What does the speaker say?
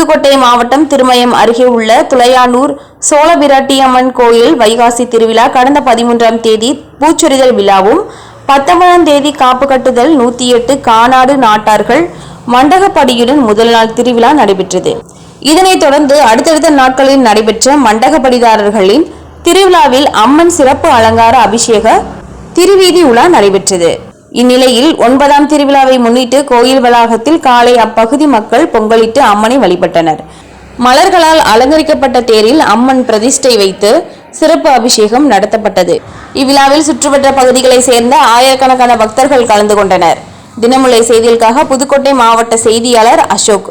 புதுக்கோட்டை மாவட்டம் திருமயம் அருகே உள்ள துளையானூர் சோழபிராட்டியம்மன் கோயில் வைகாசி திருவிழா கடந்த பதிமூன்றாம் தேதி பூச்சொரிதல் விழாவும் பத்தொன்பதாம் தேதி காப்பு கட்டுதல் நூத்தி எட்டு காநாடு நாட்டார்கள் மண்டகப்படியுடன் முதல் நாள் திருவிழா நடைபெற்றது. இதனைத் தொடர்ந்து அடுத்தடுத்த நாட்களில் நடைபெற்ற மண்டகப்படிதாரர்களின் திருவிழாவில் அம்மன் சிறப்பு அலங்கார அபிஷேக திருவீதி உலா நடைபெற்றது. இந்நிலையில் ஒன்பதாம் திருவிழாவை முன்னிட்டு கோயில் வளாகத்தில் காலை அப்பகுதி மக்கள் பொங்கலிட்டு அம்மனை வழிபட்டனர். மலர்களால் அலங்கரிக்கப்பட்ட தேரில் அம்மன் பிரதிஷ்டை வைத்து சிறப்பு அபிஷேகம் நடத்தப்பட்டது. இவ்விழாவில் சுற்றுவட்ட பகுதிகளைச் சேர்ந்த ஆயிரக்கணக்கான பக்தர்கள் கலந்து கொண்டனர். தினமுலை செய்திகளுக்காக புதுக்கோட்டை மாவட்ட செய்தியாளர் அசோக்.